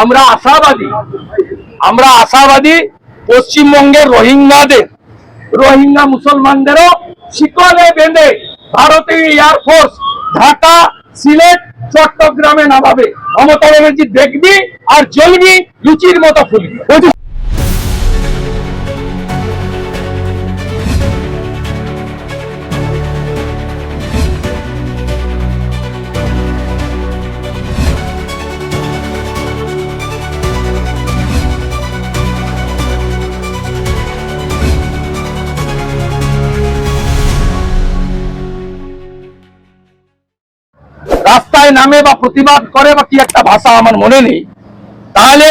আমরা আশাবাদী আমরা আশাবাদী পশ্চিমবঙ্গের রোহিঙ্গাদের, রোহিঙ্গা মুসলমানদেরও শিকলে বেঁধে ভারতীয় এয়ারফোর্স ঢাকা, সিলেট, চট্টগ্রামে নামাবে। মমতা ব্যানার্জি দেখবি আর জ্বলবি লুচির মতো ফুলবি। রাস্তায় নামে বা প্রতিবাদ করে বা কি একটা ভাষা আমার মনে নেই, তাহলে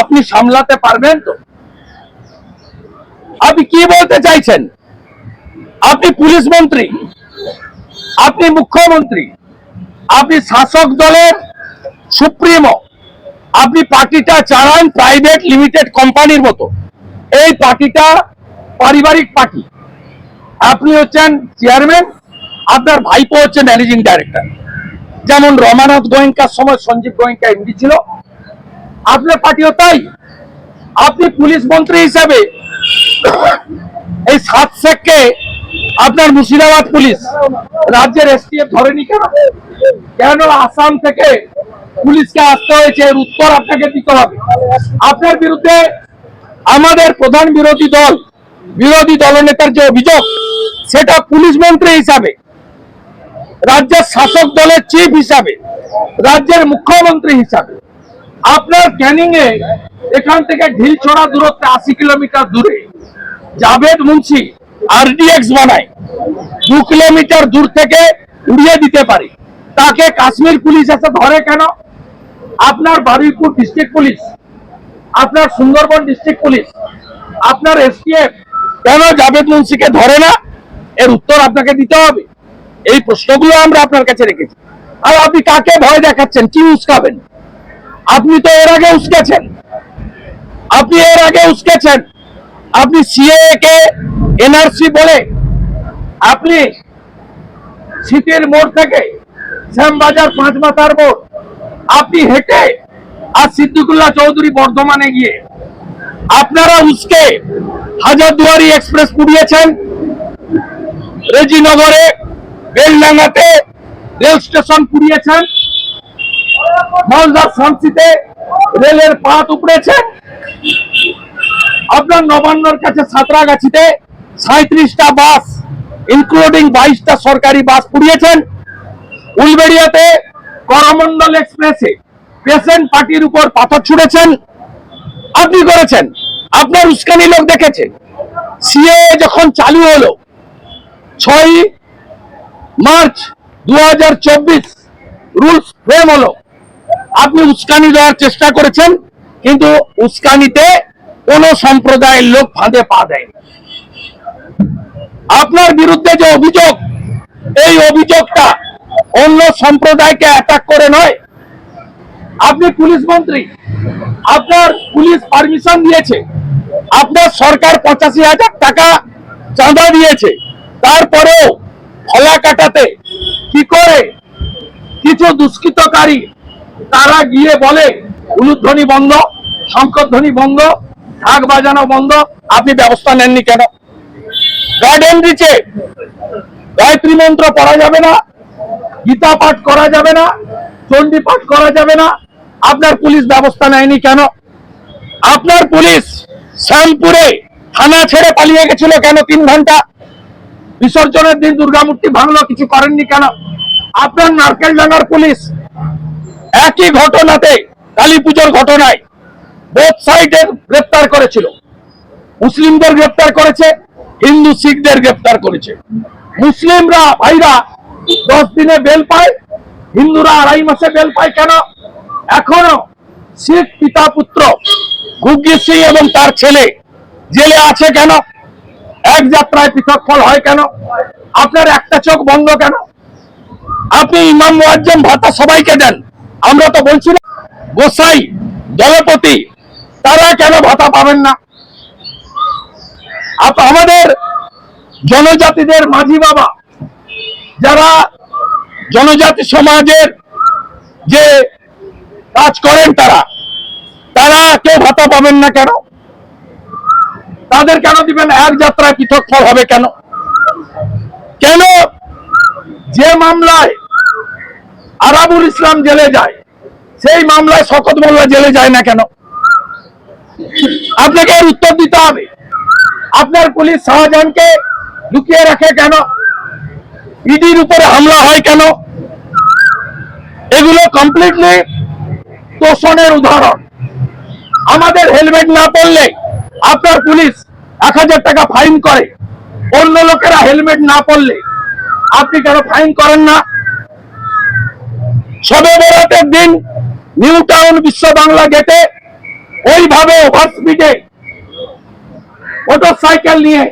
আপনি সামলাতে পারবেন তো? আপনি কি বলতে চাইছেন? আপনি পুলিশ মন্ত্রী, আপনি মুখ্যমন্ত্রী, আপনি শাসক দলের সুপ্রিমো, আপনি পার্টিটা চালান প্রাইভেট লিমিটেড কোম্পানির মতো। এই পার্টিটা পারিবারিক পার্টি। আপনি হচ্ছেন চেয়ারম্যান, আপনার ভাইপো হচ্ছে ম্যানেজিং ডাইরেক্টর। যেমন রমানাথ গোয়েঙ্কার সময় সঞ্জীব গোয়েঙ্কা এমডি ছিল, আপনার পার্টিও তাই। আপনি পুলিশ মন্ত্রী হিসাবে এই সাত শেখকে আপনার মুর্শিদাবাদ পুলিশ রাজ্যের এসটিএফ ধরেনি কেন? কেন আসাম থেকে পুলিশকে আসতে হয়েছে? এর উত্তর আপনাকে দিতে হবে। আপনার বিরুদ্ধে আমাদের প্রধান বিরোধী দল, বিরোধী দলনেতার যে অভিযোগ, সেটা পুলিশ মন্ত্রী হিসাবে রাজ্যের শাসক দলের চিফ হিসাবে, রাজ্যের মুখ্যমন্ত্রী হিসাবে। আপনার ক্যানিং এ এখান থেকে ঢিলছড়া দূরত্বে আশি কিলোমিটার দূরে জাভেদ মুন্সি আরডিএক্স বানায়। দু কিলোমিটার দূর থেকে উড়িয়ে দিতে পারে। তাকে কাশ্মীর পুলিশ এসে ধরে কেন? আপনার বারুইপুর ডিস্ট্রিক্ট পুলিশ, আপনার সুন্দরবন ডিস্ট্রিক্ট পুলিশ, আপনার এসটিএফ কেন জাভেদ মুন্সিকে ধরে না? এর উত্তর আপনাকে দিতে হবে। এই প্রশ্নগুলো আমরা আপনার কাছে রেখেছি। আর আপনি কাকে ভয় দেখাচ্ছেন? কি উস্কাবেন? আপনি তো এর আগে উস্কেছেন। আপনি এর আগে উস্কেছেন। আপনি সিএ কে এনআরসি বলে আপনি শীতের মোড় থেকে শ্যামবাজার পাঁচ মাথার মোড় আপনি হেঁটে আর সিদ্দিকুল্লাহ চৌধুরী বর্ধমানে গিয়ে আপনারা উস্কে হাজারদুয়ারি এক্সপ্রেস পুড়িয়েছেন। রেজিনগরে বেলডাঙ্গাতে রেল স্টেশন পুড়িয়েছেন। মালদার শান্তিতে রেলের পাত উপড়েছে। আপনার নবান্নর কাছে সাঁতরাগাছিতে সাঁত্রিশটা বাস ইনক্লুডিং বাইশটা সরকারি বাস পুড়িয়েছেন। উলবেড়িয়াতে করমন্ডল এক্সপ্রেসে পেশেন্ট পার্টির উপর পাথর ছুড়েছেন। আপনি করেছেন। আপনার উস্কানি লোক দেখেছে সিএ যখন চালু হলো ছয় মার্চ দু হাজার চব্বিশ রুলস ফ্রেম হলো। আপনি উস্কানি দেওয়ার চেষ্টা করেছেন, কিন্তু উস্কানিতে কোন সম্প্রদায়ের লোক ফাঁদে পা দেয়নি। আপনার বিরুদ্ধে যে অভিযোগ, এই অভিযোগটা অন্য সম্প্রদায়কে অ্যাটাক করে নয়। আপনি পুলিশ মন্ত্রী, আপনার পুলিশ পারমিশন দিয়েছে। আপনার সরকার পঁচাশি হাজার টাকা চাঁদা দিয়েছে। তারপরেও ফলা কাটাতে কি করে? কিছু দুষ্কৃতকারী, তারা গিয়ে বলে উলুধ্বনি বন্ধ শঙ্করধ্বনি বন্ধ, ঢাক বাজানো বন্ধ, আপনি ব্যবস্থা নেননি কেন? গার্ডেন দিচ্ছে, গায়ত্রী মন্ত্র পড়া যাবে না, গীতা পাঠ করা যাবে না, চণ্ডী পাঠ করা যাবে না, আপনার পুলিশ ব্যবস্থা নেয়নি কেন? আপনার পুলিশ শ্যামপুরে থানা ছেড়ে পালিয়ে গেছিল কেন তিন ঘণ্টা? বিসর্জনের দিন দুর্গামূর্তি ভাঙলো, কিছু করেননি কেন? আপনার নারকেল ডাঙ্গার পুলিশ একই ঘটনাতে কালী পুজোর ঘটনায় বোথ সাইডের গ্রেপ্তার করেছিল। মুসলিমদের গ্রেপ্তার করেছে, হিন্দু শিখদের গ্রেপ্তার করেছে। মুসলিমরা ভাইরা দশ দিনে বেল পায়, হিন্দুরা আড়াই মাসে বেল পায় কেন? এখনও শিখ পিতা পুত্র গুগ্গি সিং এবং তার ছেলে জেলে আছে কেন? এক যাত্রায় পৃথক ফল হয় কেন? আপনার একটা চোখ বন্ধ কেন? আপনি ইমাম মুয়াজ্জম ভাতা সবাইকে দেন। আমরা তো বলছি না, গোসাই, দলপতি, তারা কেন ভাতা পাবেন না? আমাদের জনজাতিদের মাঝি বাবা, যারা জনজাতি সমাজের যে কাজ করেন তারা তারা কেউ ভাতা পাবেন না কেন? তাদের কেন দিবেন? এক যাত্রায় পৃথক ফল হবে কেন? কেন? যে মামলায় আরাবুল ইসলাম জেলে যায়, সেই মামলায় শকত মোল্লা জেলে যায় না কেন? আপনাকে এর উত্তর দিতে হবে। আপনার পুলিশ শাহজাহানকে লুকিয়ে রাখে কেন? ইডির উপরে হামলা হয় কেন? এগুলো কমপ্লিটলি তোষণের উদাহরণ। আমাদের হেলমেট না পরলে আপনার পুলিশ এক হাজার টাকা ফাইন করে। অন্য লোকেরা হেলমেট না পরলে আপনি কেন ফাইন করেন না? সবে বরাতের দিন নিউ টাউন বিশ্ব বাংলা গেটে ওইভাবে ওভার স্পিডে মোটর সাইকেল নিয়ে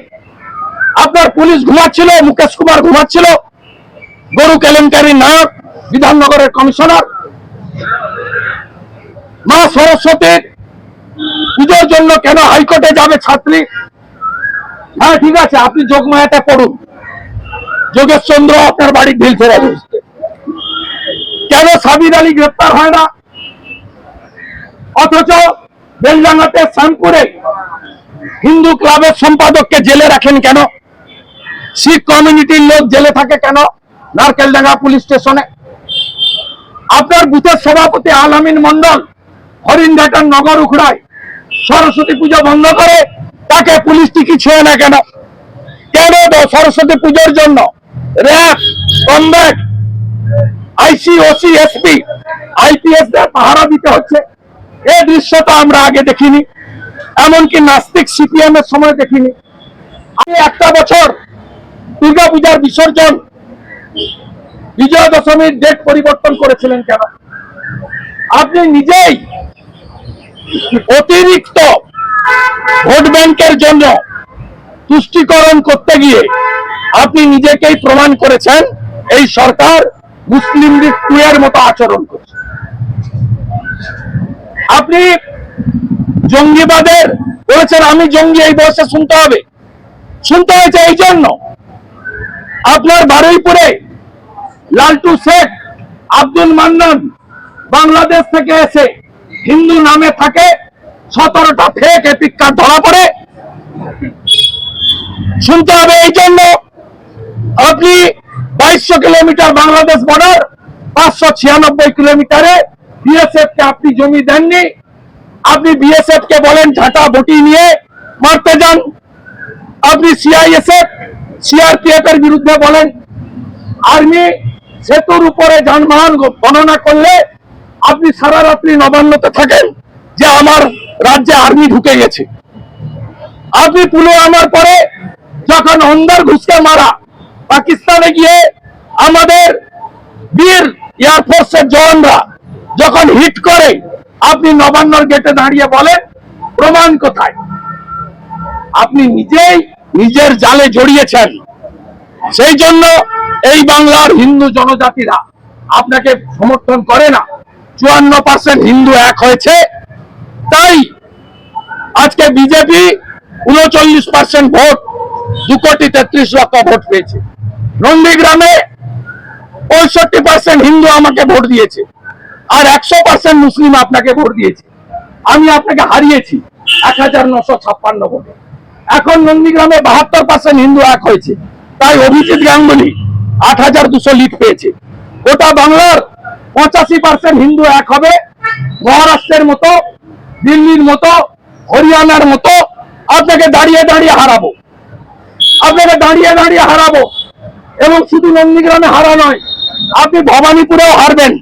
আপনার পুলিশ ঘুমাচ্ছিল, মুকেশ কুমার ঘুমাচ্ছিল, গরু কেলেঙ্কারি নায়ক বিধাননগরের কমিশনার, মা সরস্বতীর পুজোর জন্য কেন হাইকোর্টে যাবে ছাত্রী? হ্যাঁ ঠিক আছে, আপনি যোগমায়াটা পড়ুন যোগেশ চন্দ্র আপনার বাড়ির ঢিল ফেরা বসছে কেন সাবির আলী গ্রেপ্তার হয় না? অথচ বেলডাঙ্গাতে শ্যামপুরে হিন্দু ক্লাবের সম্পাদককে জেলে রাখেন কেন? শিখ কমিউনিটির লোক জেলে থাকে কেন? নারকেলডাঙ্গা পুলিশ স্টেশনে। আপনার বুথের সভাপতি আলামিন মন্ডল হরিণঘাটার নগর উখড়ায় সরস্বতী পুজো বন্ধ করে তাকে পুলিশ টিকি ছুঁয়ে না কেন? কেন সরস্বতী পুজোর জন্য? RAB combat IC, OC, SP, IPS পাহারা দিতে হচ্ছে। এই দৃশ্যটা আমরা আগে দেখিনি, এমনকি নাস্তিক সিপিএম এর সময় দেখিনি। আমি একটা বছর দুর্গাপূজার বিসর্জন বিজয়া দশমীর ডেট পরিবর্তন করেছিলেন কেন? আপনি নিজেই অতিরিক্ত ভোট ব্যাংকের জন্য তুষ্টিকরণ করতে গিয়ে আপনি নিজেকেই প্রমাণ করেছেন, এই সরকার মুসলিম লীগ কুয়ের মতো আচরণ করছে। আপনি জঙ্গিবাদের বলেছেন, আমি জঙ্গি, এই বয়সে শুনতে হবে। শুনতে হয়েছে এই জন্য। আপনার বারুইপুরে লালটু শেখ, আব্দুল মান্নান বাংলাদেশ থেকে এসে হিন্দু নামে থাকে, সতেরোটা ফেক এপিক কার্ড ধরা পড়ে। শুনতে হবে এই জন্য। আপনি বাইশশো কিলোমিটার বাংলাদেশ বর্ডার পাঁচশো ছিয়ানব্বই কিলোমিটারে বিএসএফ কে আপনি জমি দেননি। আপনি বিএসএফ কে বলেন ঝাঁটা বটি নিয়ে মারতে যান। আপনি সিআইএসএফ সিআরপিএফ এর বিরুদ্ধে বলেন। আর্মি সেতুর উপরে যানবাহন গণনা করলে আপনি সারা রাত্রি নবান্নতে থাকেন যে আমার রাজ্যে আর্মি ঢুকে গেছে। আপনি পুলওয়ামার পরে যখন অন্দার ঘুষকে মারা, পাকিস্তানে গিয়ে আমাদের বীর এয়ারফোর্সের জওয়ানরা যখন হিট করে, আপনি নবান্নর গেটে দাঁড়িয়ে বলেন, প্রমাণ কোথায়? আপনি নিজেই নিজের জালে জড়িয়েছেন। সেই জন্য এই বাংলার হিন্দু জনজাতিরা আপনাকে সমর্থন করে না। চুয়ান্ন পার্সেন্ট হিন্দু এক হয়েছে। তাই আজকে বিজেপি উনচল্লিশ পার্সেন্ট ভোট, দু কোটি তেত্রিশ লক্ষ ভোট পেয়েছে। নন্দীগ্রামে পঁয়ষট্টি পার্সেন্ট হিন্দু আমাকে ভোট দিয়েছে আর একশো পার্সেন্ট মুসলিম আপনাকে ভোট দিয়েছে। আমি আপনাকে হারিয়েছি এক হাজার নশো ছাপ্পান্ন ভোটে। এখন নন্দীগ্রামে বাহাত্তর পার্সেন্ট হিন্দু এক হয়েছে। তাই অভিজিৎ গাঙ্গুলি আট হাজার দুশো লিড পেয়েছে। গোটা বাংলার পঁচাশি পার্সেন্ট হিন্দু এক হবে, মহারাষ্ট্রের মতো, দিল্লির মতো, হরিয়ানার মতো, আপনাকে দাঁড়িয়ে দাঁড়িয়ে হারাবো। আপনাকে দাঁড়িয়ে দাঁড়িয়ে হারাবো। এবং শুধু নন্দীগ্রামে হারা নয়, আপনি ভবানীপুরেও হারবেন।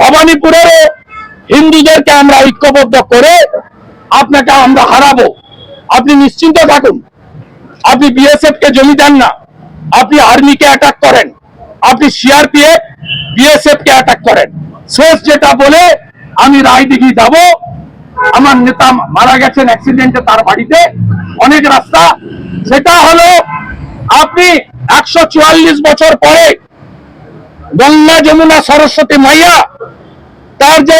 ভবানীপুরেরও হিন্দুদেরকে আমরা ঐক্যবদ্ধ করে আপনাকে আমরা হারাবো। আপনি নিশ্চিন্ত থাকুন, আপনি বিএসএফ কে জমি দেন না, আপনি আর্মিকে অ্যাটাক করেন। আপনি সিআরপিএফ বিএসএফ কে অ্যাটাক করেন। শেষ যেটা বলে, আমি রায়দিঘি যাব। আমার নেতা মারা গেছেন অ্যাক্সিডেন্টে তার বাড়িতে। অনেক রাস্তা। সেটা হলো, আপনি একশো চুয়াল্লিশ বছর পরে গঙ্গা যমুনা সরস্বতী মাইয়া, তার যে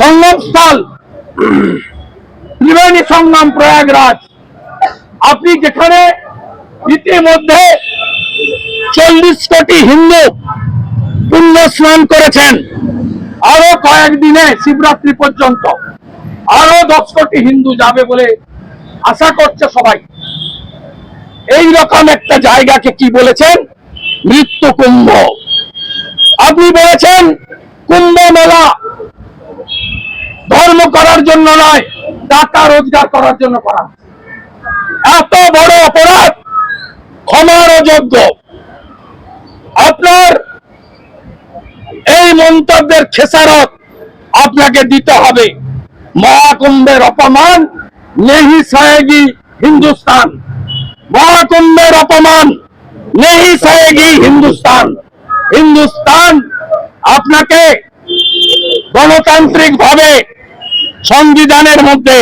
সঙ্গমস্থল ত্রিবেণী সঙ্গম প্রয়াগরাজ, আপনি যেখানে ইতিমধ্যে চল্লিশ কোটি হিন্দু পুণ্য স্নান করেছেন। আরও কয়েকদিনে শিবরাত্রি পর্যন্ত আরও দশ কোটি হিন্দু যাবে বলে আশা করছে সবাই। এই রকম একটা জায়গাকে কি বলেছেন? মৃত্যু কুম্ভ। আপনি বলেছেন কুম্ভ মেলা ধর্ম করার জন্য নয়, টাকা রোজগার করার জন্য করা। এত বড় অপরাধ ক্ষমার অযোগ্য। আপনার এই মন্তব্যের খেসারত আপনাকে দিতে হবে। মহাকুম্ভের অপমান, নেহি সহেগি হিন্দুস্তান। মহাকুম্ভের অপমান, নেহি সহেগি হিন্দুস্তান। হিন্দুস্তান আপনাকে গণতান্ত্রিক ভাবে সংবিধানের মধ্যে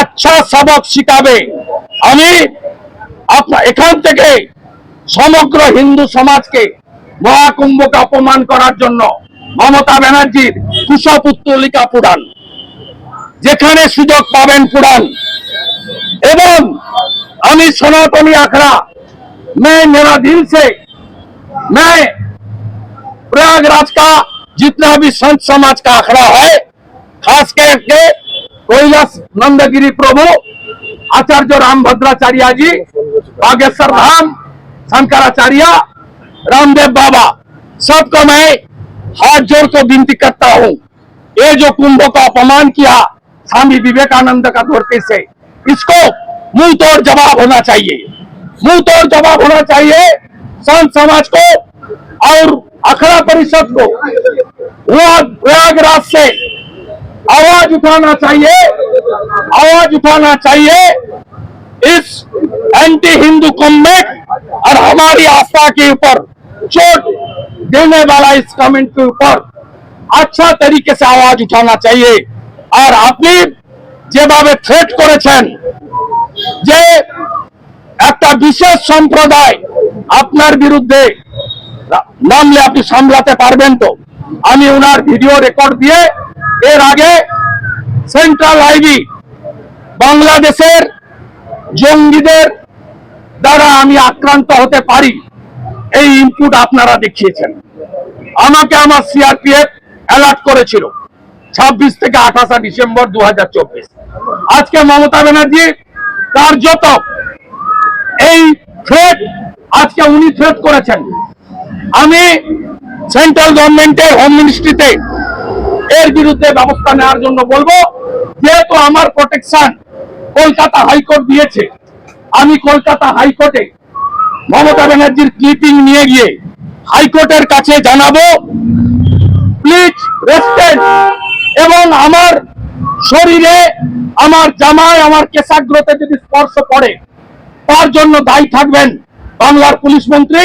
আচ্ছা সবক শিখাবে। আমি আপনার এখান থেকে সমগ্র হিন্দু সমাজকে মহাকুম্ভকে অপমান করার জন্য মমতা ব্যানার্জির কুশপুত্তলিকা পুরাণ যেখানে সুযোগ পাবেন পুরাণ এবং আমি সনাতনী আখড়া मैं मेरा दिल से मैं प्रयागराज का जितना भी संत समाज का आखड़ा है खास करके कैलाश नंदगिरी प्रभु आचार्य राम भद्राचार्य जी बागेश्वर धाम शंकराचार्य रामदेव बाबा सबको मैं हाथ जोड़ को विनती करता हूँ ये जो कुंभ का अपमान किया स्वामी विवेकानंद का धरती से इसको मुँह तोड़ जवाब होना चाहिए मुँह तोड़ जवाब होना चाहिए संत समाज को और अखड़ा परिषद को प्रयागराज से आवाज उठाना चाहिए आवाज उठाना चाहिए इस एंटी हिंदू कमेंट और हमारी आस्था के ऊपर चोट देने वाला इस कमेंट के ऊपर अच्छा तरीके से आवाज उठाना चाहिए আর আপনি যেভাবে থ্রেট করেছেন যে একটা বিশেষ সম্প্রদায় আপনার বিরুদ্ধে নামলে আপনি সামলাতে পারবেন তো আমি ওনার ভিডিও রেকর্ড দিয়ে এর আগে সেন্ট্রাল আইবি বাংলাদেশের জঙ্গিদের দ্বারা আমি আক্রান্ত হতে পারি। এই ইনপুট আপনারা দেখিয়েছেন। আমাকে আমার সিআরপিএফ অ্যালার্ট করেছিল ছাব্বিশ থেকে আঠাশা ডিসেম্বর দু হাজার চব্বিশ। আজকে মমতা ব্যানার্জি কার্যত এই থ্রেট আজকে উনি থ্রেট করেছেন। আমি সেন্ট্রাল গভর্নমেন্টের হোম মিনিস্ট্রিতে এর বিরুদ্ধে ব্যবস্থা নেওয়ার জন্য বলব, যেহেতু আমার প্রোটেকশন কলকাতা হাইকোর্ট দিয়েছে, আমি কলকাতা হাইকোর্টে মমতা ব্যানার্জির ক্লিপিং নিয়ে গিয়ে হাইকোর্টের কাছে জানাব প্লিজ রেস্টেন্ট এবং আমার শরীরে, আমার জামায়, আমার কেশাগ্রতে যদি স্পর্শ পড়ে, তার জন্য দায়ী থাকবেন বাংলার পুলিশ মন্ত্রী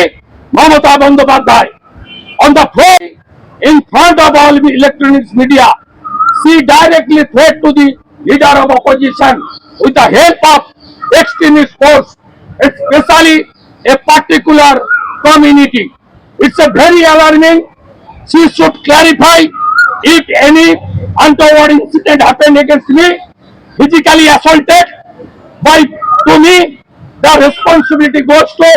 Mamata Bandyopadhyay. On the floor in front of all the electronics media she directly threat to the leader of opposition with the help of extremist force especially a particular community. It's a very alarming. She should clarify if any untoward incident happened against me physically assaulted by to me the responsibility goes to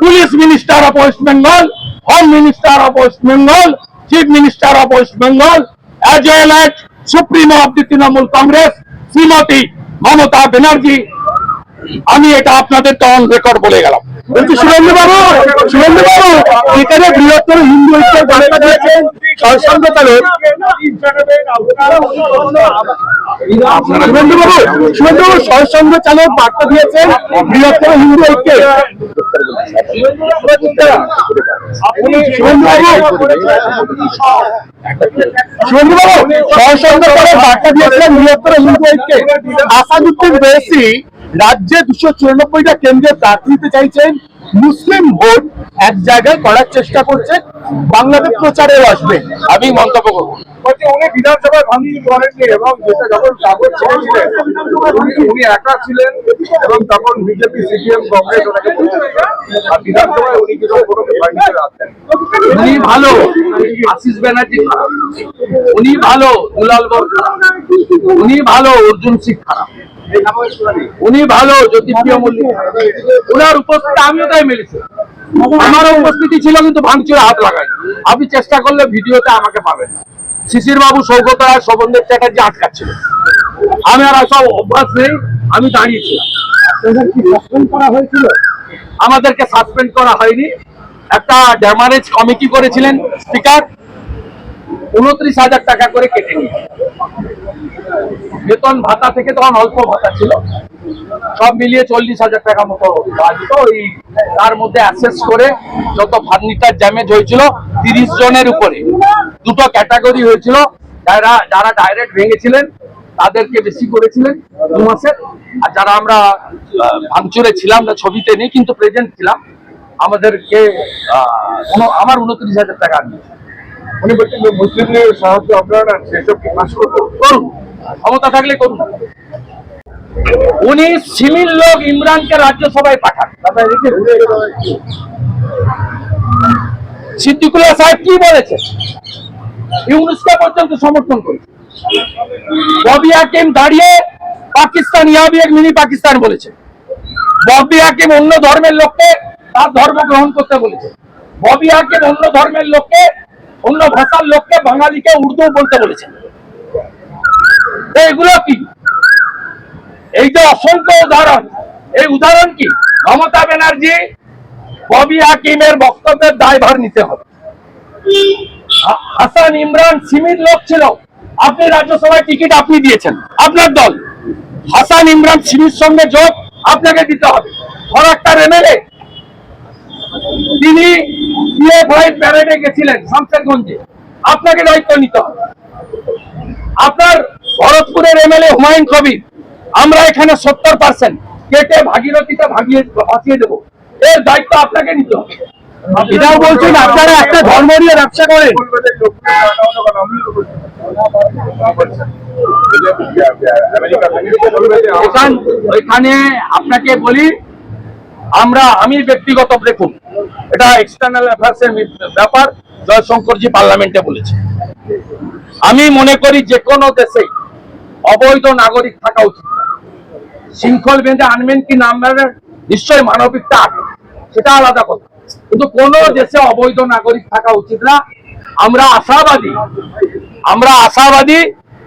police minister of west bengal home minister of west bengal chief minister of west bengal, as well as supremo of the trinamool congress Shrimati Mamata Banerjee আমি এটা আপনাদের তখন record বলে গেলাম। বলছি সুরেন্দ্র বাবু সুরেন্দ্র বাবু, এখানে বৃহত্তর হিন্দু ঐক্যের বার্তা দিয়েছেন সরসংঘচালক সুরেন্দ্র বাবু সুরেন্দ্র বাবু সরসংঘ চালক বার্তা দিয়েছেন বৃহত্তর হিন্দু ঐক্যে। সুরেন্দ্র বাবু সরসংঘ চালক বার্তা দিয়েছিলেন বৃহত্তর হিন্দু ঐক্যে। আসাদুদ্দিন ওয়েসি রাজ্যে দুশো চুরানব্বইটা কেন্দ্রে প্রার্থী দিতে চাইছেন মুসলিম ভোট এক জায়গায় করার চেষ্টা করছে বাংলাদেশ প্রচারেও আসবে। আমি মন্তব্য করব। উনি বিধানসভায় ভাঙচুর করেননি এবং যেটা যখন কাগজ ছেড়েছিলেন উনি- উনি একা ছিলেন এবং তখন বিজেপি সিপিএম কংগ্রেস ওনাকে আর বিধানসভায় উনি কিন্তু কোনো উনি ভালো আশিস ব্যানার্জি খারাপ। উনি ভালো দুলাল বোস উনি ভালো অর্জুন সিং খারাপ। উনি ভালো জ্যোতিপ্রিয় মল্লিক। ওনার উপস্থিতি আমিও তাই মেলেছি। আমারও উপস্থিতি ছিল কিন্তু ভাঙচুরে হাত লাগাই আপনি চেষ্টা করলে ভিডিওতে আমাকে পাবেন। শিশির বাবু সৌগত রায় শোভনদেব চ্যাটার্জি আটকাচ্ছিল। আমি আর সব অভ্যাস নেই আমি দাঁড়িয়েছিলাম। করা হয়েছিল? আমাদেরকে সাসপেন্ড করা হয়নি। একটা ড্যামারেজ কমিটি করেছিলেন স্পিকার উনত্রিশ হাজার টাকা করে কেটে নিয়ে বেতন ভাতা থেকে তখন অল্প ভাতা ছিল। সব মিলিয়ে চল্লিশ হাজার টাকা মতো বাজতো ওই তার মধ্যে অ্যাসেস করে যত ফার্নিচার ড্যামেজ হয়েছিল তিরিশ জনের উপরে। দুটো ক্যাটাগরি হয়েছিল। যারা যারা ডাইরেক্ট ভেঙেছিলেন তাদেরকে বেশি করেছিলেন দু মাসে। আর যারা আমরা ভাঙচুরে ছিলাম না ছবিতে নেই কিন্তু প্রেজেন্ট ছিলাম আমাদেরকে আমার উনত্রিশ হাজার টাকা নিয়েছে উনি বলছেন মুসলিমদের সাহায্য আপনারা সেসব কি করতো করুন। ক্ষমতা থাকলে করুন। উনি সিমিল লোক ইমরানকে রাজ্যসভায় পাঠান। সিদ্দিকুল্লাহ সাহেব কি বলেছে ইউনুসকে পর্যন্ত সমর্থন করেছে ববি হাকিম দাঁড়িয়ে পাকিস্তান, ইয়াবি এক মিনি পাকিস্তান বলেছে। ববি হাকিম অন্য ধর্মের লোককে তার ধর্ম গ্রহণ করতে বলেছে। ববি হাকিম অন্য ধর্মের লোককে, অন্য ভাষার লোককে বাঙালিকে উর্দু বলতে বলেছে। এগুলো কি? এই যে অসংখ্য উদাহরণ। এই উদাহরণ কি? মমতা ব্যানার্জি, ববি হাকিমের বক্তব্যের দায়ভার নিতে হবে। হাসান ইমরান সিমির লোক ছিল। আপনি রাজ্যসভায় টিকিট আপনি দিয়েছেন। আপনার দল। হাসান ইমরান সিমির সঙ্গে যোগ আপনাকে দিতে হবে। ফরাক্তার এমএলএ তিনি পিএফআই প্যারেডে গেছিলেন শামসেরগঞ্জে আপনাকে দায়িত্ব নিতে হবে। আপনার ভরতপুরের এমএলএ হুমায়ুন কবির আমরা এখানে সত্তর পার্সেন্ট কেটে ভাগীরথীতে ভাগিয়ে ভাসিয়ে দেবো। এর দায়িত্ব আপনাকে নিতে হবে। এটাও বলছেন আপনারা একটা ধর্ম নিয়ে ব্যবসা করেন। এখান আপনাকে বলি আমরা আমি ব্যক্তিগত দেখুন এটা এক্সটার্নাল অ্যাফেয়ার্স এর ব্যাপার জয়শঙ্করজি পার্লামেন্টে বলেছে। আমি মনে করি যে কোনো দেশেই অবৈধ নাগরিক থাকা উচিত। শৃঙ্খল বেঁধে আনবেন কি নাম্বার নিশ্চয়ই মানবিকতা আছে, সেটা আলাদা কথা। কিন্তু কোন দেশে অবৈধ নাগরিক থাকা উচিত না। আমরা আশাবাদী আমরা আশাবাদী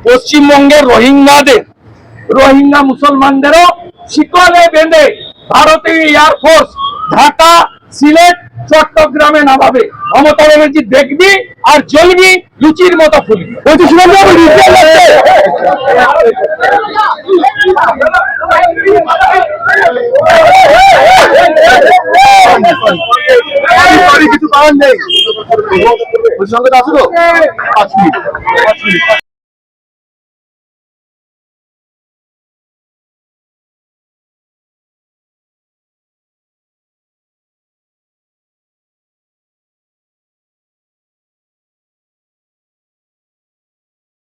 পশ্চিমবঙ্গের রোহিঙ্গাদের, রোহিঙ্গা মুসলমানদেরও শিকলে বেঁধে ভারতীয় এয়ারফোর্স ঢাকা, সিলেট চট্টগ্রামে নামাবে। মমতা ব্যানার্জি দেখবি আর জ্বলবি লুচির মতো ফুলবি। কিছু কারণ নেই। ওর সঙ্গে আসো তো পাঁচ মিনিট। পাঁচ মিনিট।